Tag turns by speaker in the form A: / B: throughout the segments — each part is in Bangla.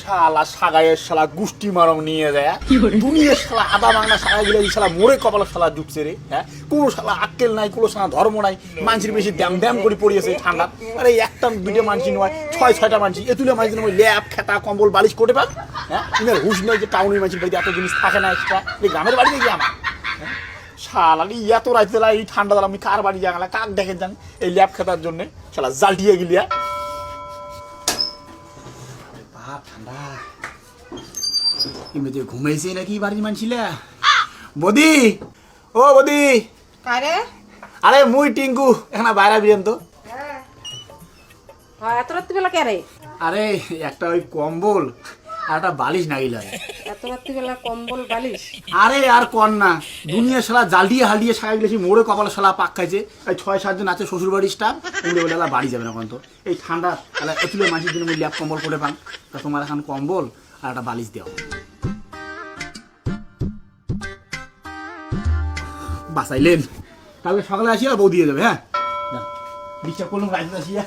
A: শালা সাগাইয়ের শালা গুষ্টি মারং নিয়ে যায় দুনিয়ার শালা আদা বাংলা সাগাই গুলো শালা মোড়ে কপালে শালা ডুবছে রে হ্যাঁ? কোনো শালা আক্কেল নাই কোনো শালা ধর্ম নাই মানুষের বেশি ড্যাম ড্যাম করে পড়িয়েছে ঠান্ডা। আরে একটা দুইটা মানুষ নয় ছয় ছয়টা মানুষ এতুলে মানুষ নয় ল্যাপ খেতা কম্বল বালিশ কোটে পান হ্যাঁ? ইনার হুশ নয় যে টাউনের মানুষের বাড়িতে এত জিনিস থাকে না এক্সট্রা এই গ্রামের বাড়ি নাকি আমার? হ্যাঁ? শালা ই এত রাইতে এই ঠান্ডা দিলাম আমি কার বাড়ি যাগালা কাক দেখে যান? এই ল্যাপ খেতার জন্য শালা জাল্টিয়ে গিলিয়া বাপ ঠান্ডা এমনিতে ঘুমাইছে নাকি বাড়ির মানছিলা? বদি! ও বদি!
B: কারে?
A: আরে মুই টিঙ্কু এখানে বাইরে বিরেন তো।
B: হ্যাঁ। এত রাত্রিবেলা কে রে?
A: আরে একটা ওই কম্বল আর একটা বালিশ নাগিল
B: এত রাত্রিবেলা কম্বল বালিশ?
A: আরে আর কর না। দুনিয়া শালা জালিয়ে হালিয়ে সারা গেলেছি মোড়ে কপালে শালা পাক খাইছে। এই ছয় সাতজন আছে শ্বশুর বাড়ির স্টাফ উড়ে বলে বাড়ি যাবে না তো এই ঠান্ডা তাহলে এতুলে মাসির জন্য ল্যাপ কম্বল করে পান। তা তোমার এখন কম্বল আর একটা বালিশ দেও বাসাইলেন কালকে সকালে আসি আর বউ দিয়ে যাবে হ্যাঁ? যান। করলাম রাইতে আসিয়া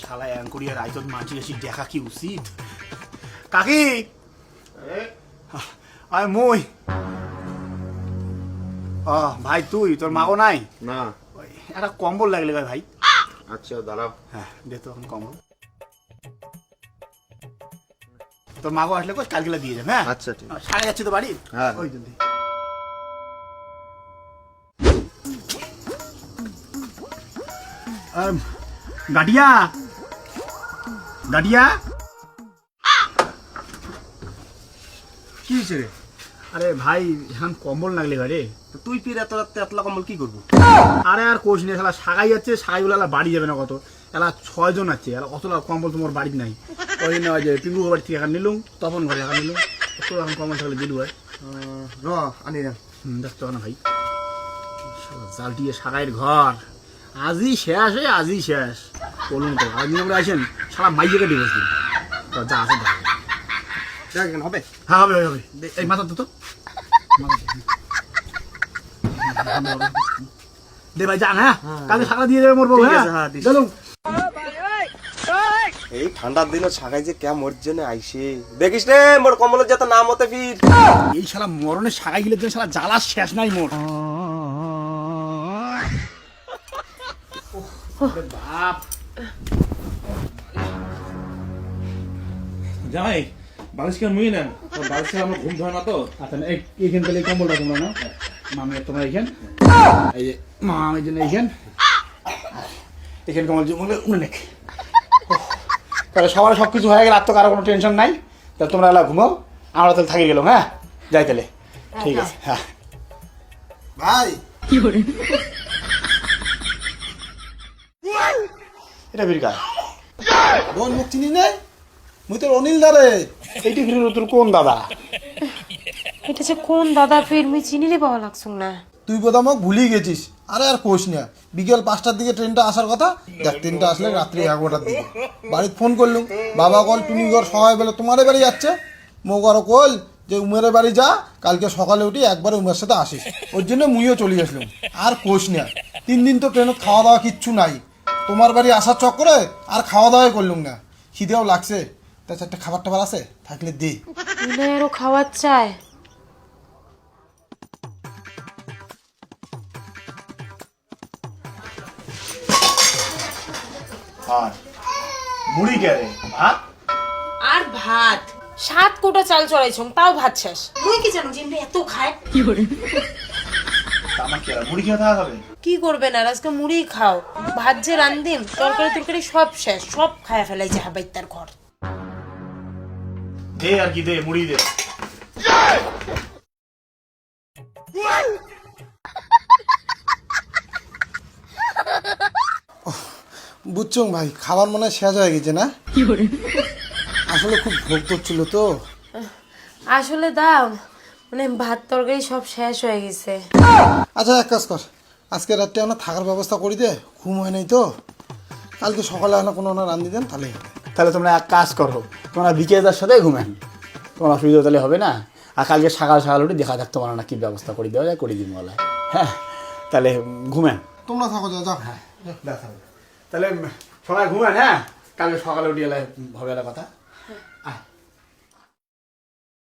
A: শালা করিয়া রাইতত মাঝি আসি দেখা কি উচিত? কাকি! আয় মই। ও ভাই তুই তোর মাগো নাই?
C: না।
A: একটা কম্বল লাগলে ভাই ভাই।
C: আচ্ছা দাঁড়াও।
A: হ্যাঁ দে তো এখন কম্বল। তোর মাগো আসলে কোচ কালকে দিয়ে যাবে হ্যাঁ?
C: আচ্ছা ঠিক আছে।
A: সাড়ে যাচ্ছে তো বাড়ি?
C: হ্যাঁ।
A: ওই জন্য গাডিয়া? গাডিয়া?
C: কি হয়েছে রে?
A: আরে ভাই এখন কম্বল লাগলে ভাই রে।
C: তো তুই ফির এত রাত্রে এতলা কম্বল কি করব?
A: আরে আর কোষ নেই শালা সাগাই যাচ্ছে সাগাইগুলো বাড়ি যাবে না কত। এলা ছয়জন আছে এলা অতলা কম্বল তোমার বাড়িতে নাই। ওই জন্য ওই যে পিঙ্গু বাড়ি থেকে এখন নিলুম তপন ঘরে এখন নিলুম। তো এখন কম্বল থাকলে দিলু
C: র আনি
A: হুম দেখতে না ভাই। শালা জাল দিয়ে সাগাইয়ের ঘর। আজই শেষ হয়ে আজই শেষ। বলুন তো আজ আমরা আসেন সারা মাইজেকে ডিভোর্স দিন। তো যা আছে দেখা
C: দেখ হবে।
A: হ্যাঁ হবে হবে, এই মাথা তো দে ভাই যান হ্যাঁ? কালকে সারা দিয়ে দেবে মোর বউ হ্যাঁ
C: আছে, হ্যাঁ, দিস।
A: চলুন
C: এই ঠান্ডার দিনও ছাগাই যে কে মরছে জন্য আইসে। দেখিস রে মোর কম্বলের যাতে নাম হতে ফির।
A: এই শালা মরণে সাগাই গেলে শালা জ্বালা শেষ নাই মোর। বাপ
D: জামাই বালিশ কেন মুই নেন? তো বালিশে আমার ঘুম ধরে না তো?
A: আচ্ছা এই এইখান থেকে কম্বলটা তোমরা না মামি তোমরা এইখান। এই যে মামি জন্য এইখান। এইখান কম্বল যে উনি উনি নেক। তাহলে সবার সব কিছু হয়ে গেলে আর তো কারও কোনো টেনশন নাই। তাহলে তোমরা এলা ঘুমাও আমরা তাহলে থাকি গেলাম হ্যাঁ? যাই তাহলে। ঠিক আছে হ্যাঁ।
C: ভাই।
A: এটা বিরকা
E: বোন মুখ চিনি নাই? মুই তোর অনিল দারে।
A: এইটি ফিরে তোর কোন দাদা?
B: এটা যে কোন দাদা ফির মুই চিনি রে পাওয়া লাগছুন না।
E: তুই বোধহয় আমাকে ভুলেই গেছিস। আরে আর কোষ না, বিকেল পাঁচটার দিকে ট্রেনটা আসার কথা? দেখ ট্রেনটা আসলে রাত্রি এগারোটার দিকে। বাড়িতে ফোন করলুম, বাবা কল, টুনি ঘর সবাই বলে, তোমার বাড়ি যাচ্ছে? মোগরও কল যে উমেরের বাড়ি যা, কালকে সকালে উঠি একবার উমের সাথে আসিস। ওর জন্য মুইও চলে আসলাম। আর কোষ না, তিন দিন তো ট্রেনে খাওয়া দাওয়া কিচ্ছু নাই। তোমার বাড়ি আসার চক্করে আর খাওয়া দাওয়াই করলুম না। খিদেও লাগছে। তা চারটে খাবার টাবার আছে? থাকলে দে।
B: খাওয়ার চায়।
A: আর মুড়ি কে রে? ভাত?
B: আর ভাত। সাত কোটা চাল চড়াইছম তাও ভাত শেষ। মুই কি জানো জিনবে এত খায়?
A: তা আমার কি আর মুড়ি খেয়ে থাকা হবে
B: কি করবেন আর আজকে মুড়ি খাও। ভাত যে রান্দিম তরকারি তরকারি সব শেষ সব খায় ফেলাইছে হাবাইতার ঘর।
A: দে আর কি দে মুড়ি দে।
E: বুঝছ ভাই খাবার মনে হয় শেষ হয়ে গেছে না? আসলে খুব ভোগ করছিল তো।
B: আসলে দাও মানে ভাত তরকারি সব শেষ হয়ে গেছে।
E: আচ্ছা এক কাজ কর আজকে রাত্রে আমরা থাকার ব্যবস্থা করি দে ঘুম হয় নাই তো। কালকে সকালে না কোনো না রান্ধি দেন তাহলে।
A: তাহলে তোমরা এক কাজ করো তোমরা বিকেল বিকেলদার সাথে ঘুমেন তোমার অসুবিধা তাহলে হবে না। আর কালকে সকাল সকাল উঠে দেখা যাক তোমার না কি ব্যবস্থা করে দেওয়া যায় করে দিন বলে। হ্যাঁ তাহলে ঘুমেন
E: তোমরা থাকো যাও যাও।
A: তাহলে সবাই ঘুমান হ্যাঁ? কালকে সকালে উঠিয়ে হবে কথা।